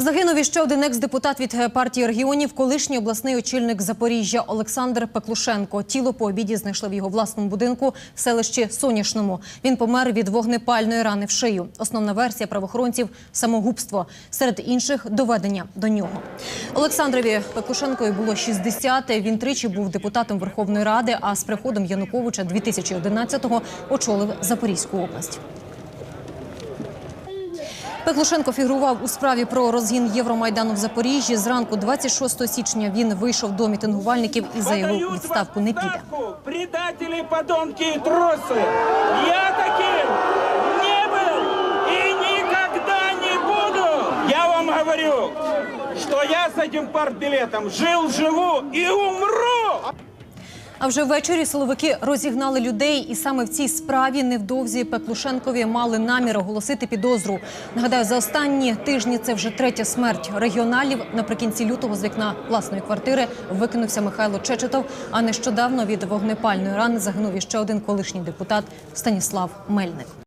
Загинув іще один екс-депутат від е, партії регіонів, колишній обласний очільник Запоріжжя Олександр Пеклушенко. Тіло по обіді знайшли в його власному будинку в селищі Соняшному. Він помер від вогнепальної рани в шию. Основна версія правоохоронців самогубство. Серед інших доведення до нього. Олександрові Пеклушенкові було 60. Він тричі був депутатом Верховної Ради. А з приходом Януковича 2011-го очолив Запорізьку область. Пеклушенко фігурував у справі про розгін Євромайдану в Запоріжжі. Зранку 26 січня він вийшов до мітингувальників і заявив, Подаю відставку вас не піде. отставку, Предатели, подонки и трусы! Я таким не был и никогда не буду! Я вам говорю, что я с этим партбилетом жил, живу и умру! А вже ввечері силовики розігнали людей, і саме в цій справі невдовзі Петлушенкові мали намір оголосити підозру. Нагадаю, за останні тижні це вже третя смерть регіоналів. Наприкінці лютого з вікна власної квартири викинувся Михайло Чечетов. А нещодавно від вогнепальної рани загинув іще один колишній депутат Станіслав Мельник.